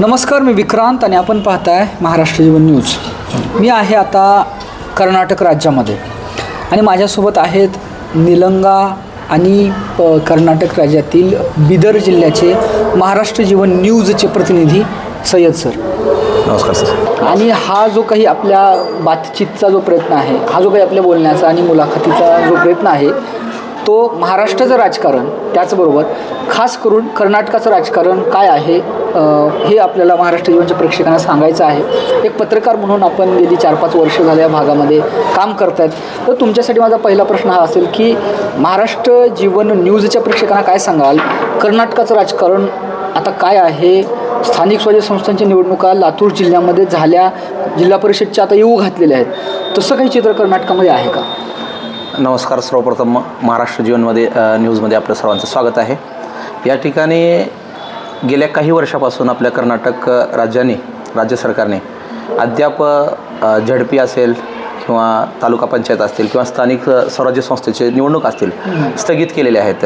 नमस्कार मी विक्रांत आणि आपण पाहताय महाराष्ट्र जीवन न्यूज. मी आहे आता कर्नाटक राज्यामध्ये आणि माझ्यासोबत आहेत निलंगा आणि प कर्नाटक राज्यातील बिदर जिल्ह्याचे महाराष्ट्र जीवन न्यूजचे प्रतिनिधी सय्यद सर. नमस्कार सर. आणि हा जो काही आपल्या बातचीतचा जो प्रयत्न आहे हा जो काही आपल्या बोलण्याचा आणि मुलाखतीचा जो प्रयत्न आहे तो महाराष्ट्राचं राजकारण त्याचबरोबर खास करून कर्नाटकाचं राजकारण काय आहे हे आपल्याला महाराष्ट्र जीवनच्या प्रेक्षकांना सांगायचं आहे. एक पत्रकार म्हणून आपण गेली चार पाच वर्ष झाल्या भागामध्ये काम करत आहेत तर तुमच्यासाठी माझा पहिला प्रश्न हा असेल की महाराष्ट्र जीवन न्यूजच्या प्रेक्षकांना काय सांगाल? कर्नाटकाचं राजकारण आता काय आहे? स्थानिक स्वराज्य संस्थांच्या निवडणुका लातूर जिल्ह्यामध्ये झाल्या जिल्हा परिषदच्या आता येऊ घातलेल्या आहेत. तसं काही चित्र कर्नाटकामध्ये आहे का? नमस्कार सर्वप्रथम महाराष्ट्र जीवनमध्ये न्यूजमध्ये आपलं सर्वांचं स्वागत आहे. या ठिकाणी गेल्या काही वर्षापासून आपल्या कर्नाटक राज्याने राज्य सरकारने अद्याप झडपी असेल किंवा तालुका पंचायत असतील किंवा स्थानिक स्वराज्य संस्थेचे निवडणूक असतील स्थगित केलेले आहेत.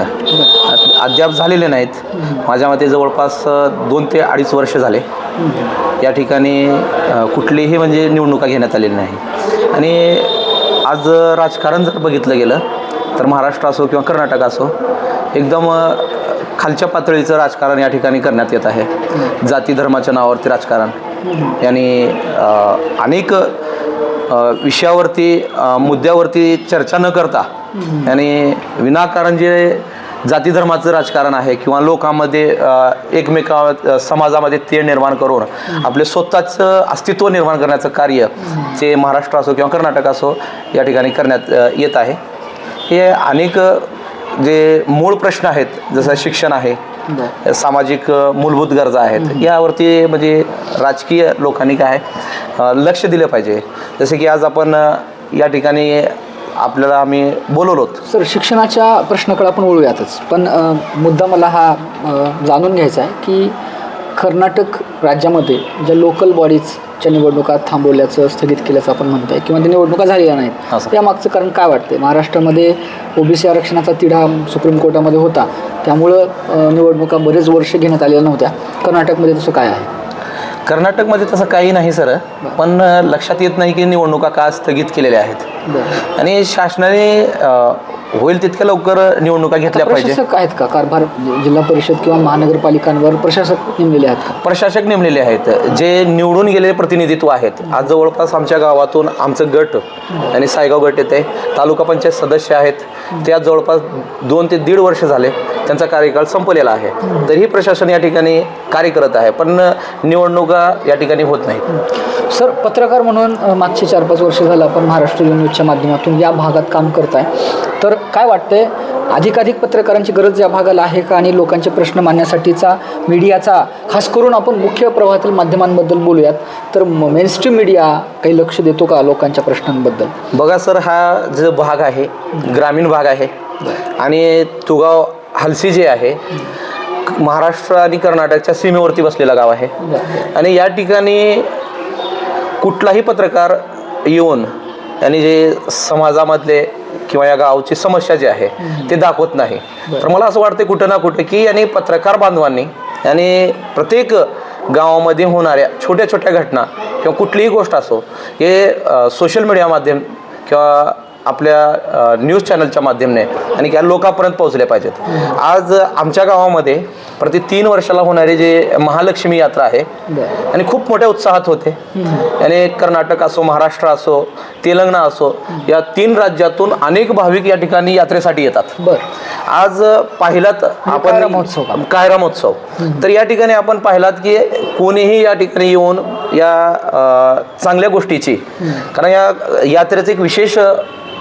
अद्याप झालेले नाहीत. माझ्या मते जवळपास दोन ते अडीच वर्ष झाले. या ठिकाणी कुठलीही म्हणजे निवडणुका घेण्यात आलेली नाही. आणि आज राजकारण जर बघितलं गेलं तर महाराष्ट्र असो किंवा कर्नाटक असो एकदम खालच्या पातळीचं राजकारण या ठिकाणी करण्यात येत आहे. जाती धर्माच्या नावावरती राजकारण. यांनी अनेक विषयावरती मुद्द्यावरती चर्चा न करता आणि विनाकारण जे जाती धर्माचं राजकारण आहे किंवा लोकांमध्ये एकमेका समाजामध्ये तेढ निर्माण करून आपले स्वतःचं अस्तित्व निर्माण करण्याचं कार्य जे महाराष्ट्र असो किंवा कर्नाटक असो या ठिकाणी करण्यात येत आहे. हे अनेक जे मूळ प्रश्न आहेत जसं शिक्षण आहे सामाजिक मूलभूत गरजा आहेत यावरती म्हणजे राजकीय लोकांनी काय लक्ष दिलं पाहिजे. जसे की आज आपण या ठिकाणी आपल्याला आम्ही बोलवलोत. सर शिक्षणाच्या प्रश्नाकडे आपण वळूयातच पण मुद्दा मला हा जाणून घ्यायचा आहे की कर्नाटक राज्यामध्ये ज्या लोकल बॉडीजच्या निवडणुका थांबवल्याचं स्थगित केल्याचं आपण म्हणतोय किंवा त्या निवडणुका झालेल्या नाहीत. यामागचं कारण काय वाटते महाराष्ट्रामध्ये ओबीसी आरक्षणाचा तिढा सुप्रीम कोर्टामध्ये होता. त्यामुळं निवडणुका बरेच वर्ष घेण्यात आलेल्या नव्हत्या. कर्नाटकमध्ये तसं काय आहे? कर्नाटकमध्ये तसं काही नाही सर. पण लक्षात येत नाही की निवडणुका का स्थगित केलेल्या आहेत. आणि शासनाने होईल तितक्या लवकर निवडणुका घेतल्या पाहिजे. प्रशासक आहेत का? कारभार जिल्हा परिषद किंवा महानगरपालिकांवर प्रशासक नेमलेले आहेत का? प्रशासक नेमलेले आहेत. जे निवडून गेलेले प्रतिनिधित्व आहेत. आज जवळपास आमच्या गावातून आमचं गट आणि सायगाव गट येते. तालुका पंचायत सदस्य आहेत. ते आज जवळपास दोन ते दीड वर्ष झाले त्यांचा कार्यकाळ संपलेला आहे. तरीही प्रशासन या ठिकाणी कार्य करत आहे पण निवडणुका या ठिकाणी होत नाहीत. सर पत्रकार म्हणून मागचे चार पाच वर्ष झालं आपण महाराष्ट्र न्यूजच्या माध्यमातून या भागात काम करताय. तर काय वाटतंय अधिकाधिक पत्रकारांची गरज या भागाला आहे का? आणि लोकांचे प्रश्न मांडण्यासाठीचा मीडियाचा खास करून आपण मुख्य प्रवाहातील माध्यमांबद्दल बोलूयात. तर मेनस्ट्रीम मीडिया काही लक्ष देतो का लोकांच्या प्रश्नांबद्दल? बघा सर हा जो भाग आहे ग्रामीण भाग आहे आणि तुगाव हलसी जे आहे महाराष्ट्र आणि कर्नाटकच्या सीमेवरती बसलेलं गाव आहे. आणि या ठिकाणी कुठलाही पत्रकार येऊन आणि जे समाजामधले किंवा या गावची समस्या जी आहे ते दाखवत नाही. तर मला असं वाटतं कुठं ना कुठं की यांनी पत्रकार बांधवांनी आणि प्रत्येक गावामध्ये होणाऱ्या छोट्या छोट्या घटना किंवा कुठलीही गोष्ट असो हे सोशल मीडिया माध्यम किंवा आपल्या न्यूज चॅनलच्या माध्यमाने आणि त्या लोकांपर्यंत पोहोचले पाहिजेत. आज आमच्या गावामध्ये प्रति तीन वर्षाला होणारी जे महालक्ष्मी यात्रा आहे आणि खूप मोठ्या उत्साहात होते. आणि कर्नाटक असो महाराष्ट्र असो तेलंगणा असो या तीन राज्यातून अनेक भाविक या ठिकाणी यात्रेसाठी येतात. आज पाहिलात आपण कायरा महोत्सव का? कायरा महोत्सव. तर या ठिकाणी आपण पाहिलात की कोणीही या ठिकाणी येऊन या चांगल्या गोष्टीची कारण या यात्रेचं एक विशेष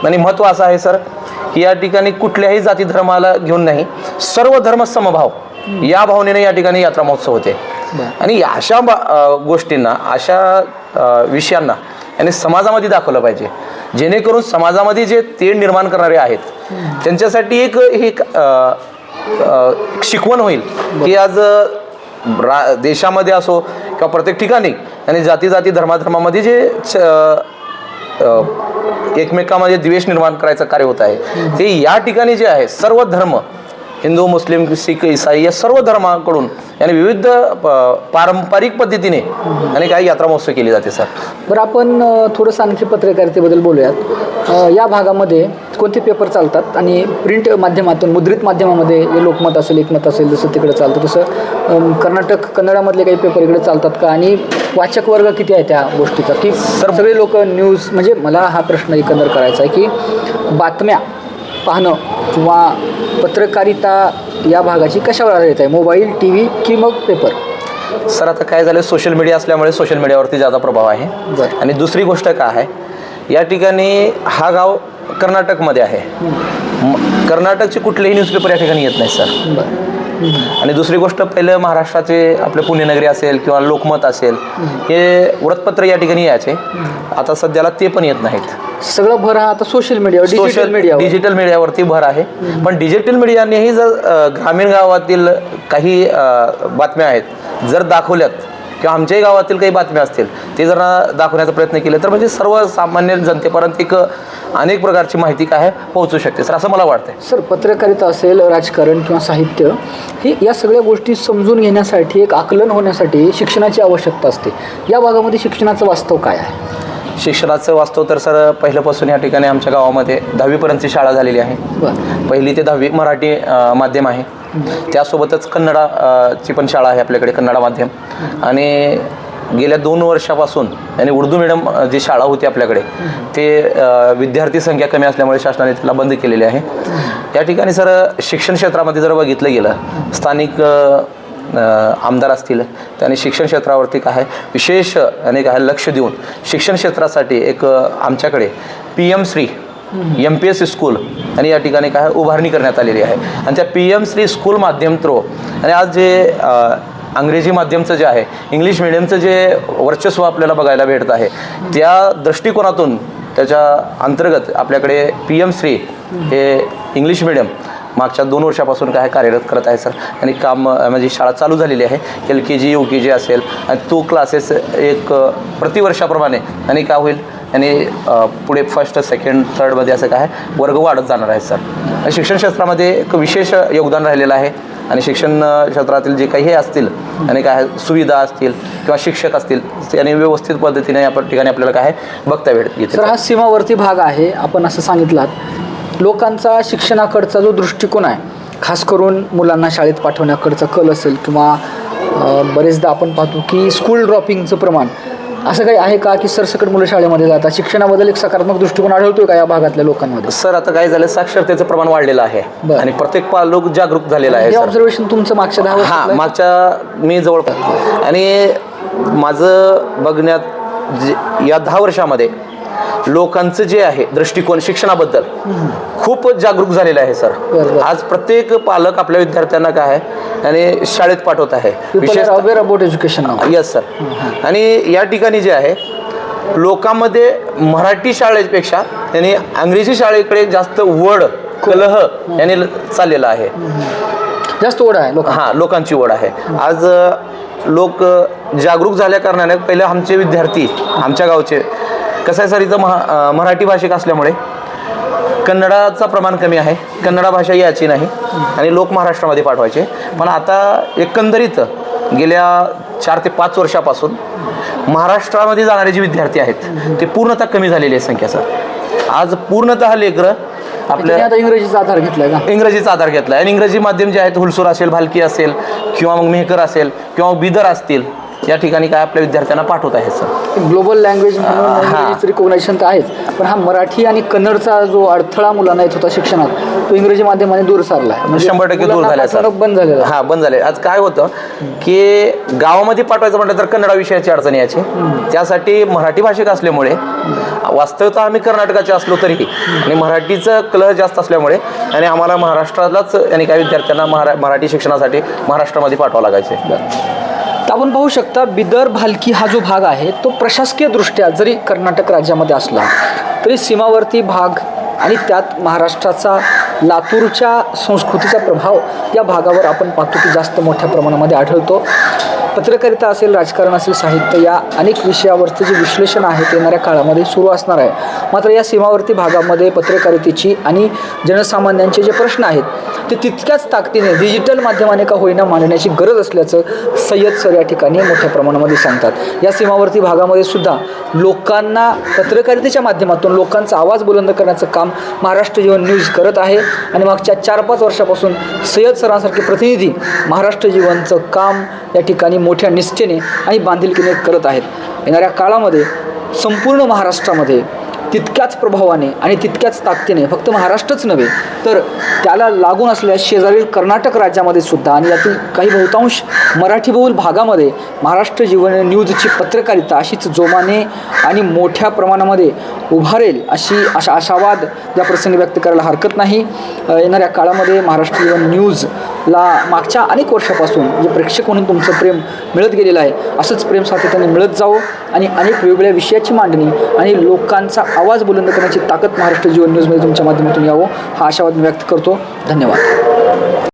आणि महत्त्व असं आहे सर की या ठिकाणी कुठल्याही जाती धर्माला घेऊन नाही सर्व धर्म समभाव या भावनेने या ठिकाणी यात्रा महोत्सव होते. आणि अशा गोष्टींना अशा विषयांना यांनी समाजामध्ये दाखवलं पाहिजे. जेणेकरून समाजामध्ये जे तेढ निर्माण करणारे आहेत त्यांच्यासाठी एक ही शिकवण होईल की आज रा देशामध्ये असो किंवा प्रत्येक ठिकाणी आणि जाती जाती धर्माधर्मामध्ये जे एकमेकामध्ये द्वेष निर्माण करायचं कार्य होत आहे. ते या ठिकाणी जे आहे सर्व धर्म हिंदू मुस्लिम सिख इसाई या सर्व धर्माकडून यांनी विविध प- पारंपरिक पद्धतीने आणि काही यात्रा महोत्सव केली जाते सर. बरं आपण थोडंसं आणखी पत्रकारितेबद्दल बोलूयात. या भागामध्ये कोणते पेपर चालतात आणि प्रिंट माध्यमातून मुद्रित माध्यमामध्ये लोकमत असेल एकमत असेल जसं तिकडे चालतं तसं कर्नाटक कन्नडामधले काही पेपर इकडे चालतात का? आणि वाचक वर्ग किती आहे त्या गोष्टीचा? की सगळे लोक न्यूज म्हणजे मला हा प्रश्न एकंदर करायचा आहे की बातम्या पाहणं किंवा पत्रकारिता या भागाची कशावर आधारित आहे? मोबाईल टी व्ही की मग पेपर? सर आता काय झालं सोशल मीडिया असल्यामुळे सोशल मीडियावरती जादा प्रभाव आहे. आणि दुसरी गोष्ट काय आहे या ठिकाणी हा गाव कर्नाटकमध्ये आहे. कर्नाटकचे कुठलेही न्यूजपेपर या ठिकाणी येत नाही सर. आणि दुसरी गोष्ट पहिलं महाराष्ट्राचे आपले पुणे नगरी असेल किंवा लोकमत असेल हे वृत्तपत्र या ठिकाणी यायचे. आता सध्याला ते पण येत नाहीत. सगळं भर हा आता सोशल मीडियावर डिजिटल सोशल मीडियावर डिजिटल मीडियावरती भर आहे. पण डिजिटल मीडियानेही जर ग्रामीण गावातील काही बातम्या आहेत जर दाखवल्यात किंवा आमच्याही गावातील काही बातम्या असतील ते जर दाखवण्याचा प्रयत्न केले तर म्हणजे सर्वसामान्य जनतेपर्यंत एक अनेक प्रकारची माहिती काय पोहोचू शकते. सर असं मला वाटतंय. सर पत्रकारिता असेल राजकारण किंवा साहित्य हे या सगळ्या गोष्टी समजून घेण्यासाठी एक आकलन होण्यासाठी शिक्षणाची आवश्यकता असते. या भागामध्ये शिक्षणाचं वास्तव काय आहे? शिक्षणाचं वास्तव तर सर पहिल्यापासून या ठिकाणी आमच्या गावामध्ये दहावीपर्यंतची शाळा झालेली आहे. पहिली ते दहावी मराठी माध्यम आहे. त्यासोबतच कन्नडा ची पण शाळा आहे आपल्याकडे कन्नडा माध्यम. आणि गेल्या दोन वर्षापासून आणि उर्दू मिडियम जी शाळा होती आपल्याकडे ते विद्यार्थी संख्या कमी असल्यामुळे शासनाने त्याला बंद केलेली आहे. या ठिकाणी सर शिक्षण क्षेत्रामध्ये जर बघितलं गेलं स्थानिक आमदार असतील त्यांनी शिक्षण क्षेत्रावरती काय आहे विशेष आणि काय लक्ष देऊन शिक्षण क्षेत्रासाठी एक आमच्याकडे P M Shri M P S school आणि या ठिकाणी काय उभारणी करण्यात आलेली आहे. आणि त्या पी एम श्री स्कूल माध्यम थ्रो आणि आज जे अंग्रेजी माध्यमचं जे आहे इंग्लिश मिडियमचं जे वर्चस्व आपल्याला बघायला भेटत आहे त्या दृष्टिकोनातून त्याच्या अंतर्गत आपल्याकडे पी एम श्री हे इंग्लिश मिडियम मागच्या दोन वर्षापासून काय कार्यरत करत आहे सर. आणि काम म्हणजे शाळा चालू झालेली आहे. एल के जी यू के जी असेल आणि तो क्लासेस एक प्रतिवर्षाप्रमाणे आणि काय होईल? आणि पुढे फर्स्ट सेकंड थर्डमध्ये असं काय वर्ग वाढत जाणार आहे सर. आणि शिक्षण क्षेत्रामध्ये एक विशेष योगदान राहिलेलं आहे. आणि शिक्षण क्षेत्रातील जे काही हे असतील आणि काय आहे, सुविधा असतील किंवा शिक्षक असतील त्यांनी व्यवस्थित पद्धतीने या ठिकाणी आपल्याला काय आहे, बघता भेट येते सर हा सीमावर्ती भाग आहे. आपण असं सांगितलात लोकांचा शिक्षणाकडचा जो दृष्टिकोन आहे खास करून मुलांना शाळेत पाठवण्याकडचा कल असेल किंवा बरेचदा आपण पाहतो की स्कूल ड्रॉपिंगचं प्रमाण असं काही आहे का की सरसकट मुलं शाळेमध्ये जातात? शिक्षणाबद्दल एक सकारात्मक दृष्टिकोन आढळतोय का या भागातल्या लोकांमध्ये? सर आता काय झालं साक्षरतेचं प्रमाण वाढलेलं आहे. आणि प्रत्येक पालक जागरूक झालेला आहे ऑब्झर्वेशन तुमचं मागच्या दहा हां? मागच्या मी जवळपास आणि माझं बघण्यात या दहा वर्षामध्ये लोकांचं जे आहे दृष्टिकोन शिक्षणाबद्दल खूप जागरूक झालेलं आहे सर. आज प्रत्येक पालक आपल्या विद्यार्थ्यांना काय आहे आणि शाळेत पाठवत आहे. Aware about education now. Yes sir आणि या ठिकाणी जे आहे लोकांमध्ये मराठी शाळेपेक्षा त्यांनी इंग्रजी शाळेकडे जास्त वड कलह याने चाललेला आहे. जास्त ओढ आहे लोक हां लोकांची ओढ आहे. आज लोक जागरूक झाल्या कारणाने पहिले आमचे विद्यार्थी आमच्या गावचे कसं आहे सर इथं महा मराठी भाषिक असल्यामुळे? कन्नडाचं प्रमाण कमी आहे. कन्नडा भाषा याची नाही. आणि लोक महाराष्ट्रामध्ये पाठवायचे. पण आता एकंदरीत गेल्या चार ते पाच वर्षापासून महाराष्ट्रामध्ये जाणारे जे विद्यार्थी आहेत ते पूर्णतः कमी झालेली आहे संख्या सर. आज पूर्णतः लेकरं आपल्या आता इंग्रजीचा आधार घेतलाय का इंग्रजीचा आधार घेतला आणि इंग्रजी माध्यम जे आहेत हुलसूर असेल भालकी असेल किंवा मग मेहकर असेल किंवा बिदर असतील या ठिकाणी काय आपल्या विद्यार्थ्यांना पाठवत आहेत सर? ग्लोबल लँग्वेज हा. म्हणून रिकॉग्नायझेशन तर आहेच पण हा मराठी आणि कन्नडचा जो अडथळा मुलांना येत होता शिक्षणात तो इंग्रजी माध्यमाने दूर सारला आहे. म्हणजे शंभर टक्के दूर झाल्या सर. बंद झालेलं. आहे. हा बंद झाले आज काय होतं की गावामध्ये पाठवायचं म्हटलं तर कन्नडा विषयाची अडचण याची त्यासाठी मराठी भाषिक असल्यामुळे वास्तवता आम्ही कर्नाटकाचे असलो तरीही आणि मराठीचं कलह जास्त असल्यामुळे आणि आम्हाला महाराष्ट्रालाच आणि काही विद्यार्थ्यांना महारा मराठी शिक्षणासाठी महाराष्ट्रामध्ये पाठवावं लागायचे तर आपण पाहू शकता बिदर भालकी हा जो भाग आहे तो प्रशासकीयदृष्ट्या जरी कर्नाटक राज्यामध्ये असला तरी सीमावर्ती भाग आणि त्यात महाराष्ट्राचा लातूरच्या संस्कृतीचा प्रभाव या भागावर आपण पाहतो की जास्त मोठ्या प्रमाणामध्ये आढळतो. पत्रकारिता असेल राजकारण असेल साहित्य या अनेक विषयावरचं जे विश्लेषण आहे ते येणाऱ्या काळामध्ये सुरू असणार आहे. मात्र या सीमावर्ती भागामध्ये पत्रकारितेची आणि जनसामान्यांचे जे प्रश्न आहेत ते तितक्याच ताकदीने डिजिटल माध्यमाने का होईना मांडण्याची गरज असल्याचं सय्यद सर या ठिकाणी मोठ्या प्रमाणामध्ये सांगतात. या सीमावर्ती भागामध्ये सुद्धा लोकांना पत्रकारितेच्या माध्यमातून लोकांचा आवाज बुलंद करण्याचं काम महाराष्ट्र जीवन न्यूज करत आहे. आणि मागच्या चार पाच वर्षापासून सय्यद सरांसारखे प्रतिनिधी महाराष्ट्र जीवनचं काम या ठिकाणी मोठ्या निष्ठेने आणि बांधिलकीने करत आहेत. येणाऱ्या काळामध्ये संपूर्ण महाराष्ट्रामध्ये तितक्याच प्रभावाने आणि तितक्याच ताकदीने फक्त महाराष्ट्रच नव्हे तर त्याला लागून असलेल्या शेजारील कर्नाटक राज्यामध्ये सुद्धा आणि यातील काही बहुतांश मराठीबहुल भागामध्ये महाराष्ट्र जीवन न्यूजची पत्रकारिता अशीच जोमाने आणि मोठ्या प्रमाणामध्ये उभारेल अशी अशा आशावाद या प्रसंगी व्यक्त करायला हरकत नाही. येणाऱ्या काळामध्ये महाराष्ट्र जीवन न्यूजला मागच्या अनेक वर्षापासून जे प्रेक्षक म्हणून तुमचं प्रेम मिळत गेलेलं आहे असंच प्रेम सातत्याने मिळत जावं आणि अनेक वेगवेगळ्या विषयाची मांडणी आणि लोकांचा आवाज बुलंद करण्याची ताकद महाराष्ट्र जीवन न्यूजमध्ये तुमच्या माध्यमातून यावं हा आशावाद व्यक्त करतो. धन्यवाद.